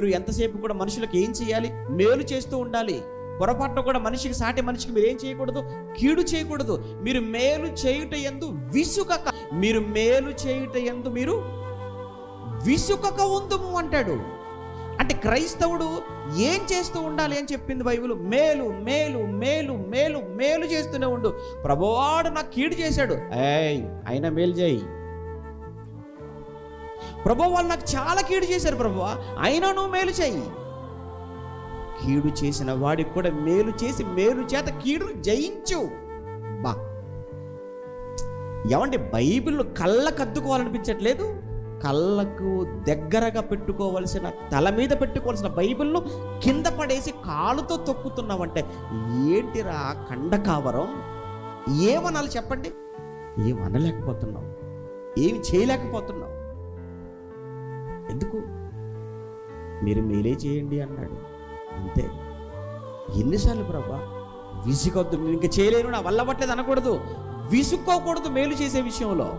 మీరు ఎంతసేపు కూడా మనుషులకు ఏం చేయాలి? మేలు చేస్తూ ఉండాలి. పొరపాటున కూడా మనిషికి సాటి మనిషికి మీరు ఏం చేయకూడదు? కీడు చేయకూడదు. మీరు మేలు చేయుట ఎందు విసుకక మీరు మేలు చేయుట ఎందు మీరు విసుకక ఉందము అంటాడు. అంటే క్రైస్తవుడు ఏం చేస్తూ ఉండాలి అని చెప్పింది బైబిల్? మేలు మేలు మేలు మేలు మేలు చేస్తూనే ఉండు. ప్రభువాడు నాకు కీడు చేశాడు. ఏయ్ అయినా మేలు చేయి. ప్రభు వాళ్ళు నాకు చాలా కీడు చేశారు ప్రభు. అయినా నువ్వు మేలు చేయి. కీడు చేసిన వాడికి కూడా మేలు చేసి మేలు చేత కీడు జయించు. బా. ఏమంటే బైబిల్ కళ్ళకు అద్దుకోవాలనిపించట్లేదు? కళ్ళకు దగ్గరగా పెట్టుకోవలసిన తల మీద పెట్టుకోవాల్సిన బైబిల్ను కింద పడేసి కాలుతో తొక్కుతున్నావంటే ఏంటిరా కండకావరం? ఏమనాలి చెప్పండి? ఏం ఏమి చేయలేకపోతున్నావు. ఎందుకు? మీరు మేలే చేయండి అన్నాడు. అంతే. ఎన్నిసార్లు ప్రభా? విసుగొద్దు. నేను ఇంకా చేయలేను. నా వల్ల పట్టలేదు అనకూడదు. విసుక్కోకూడదు మేలు చేసే విషయంలో.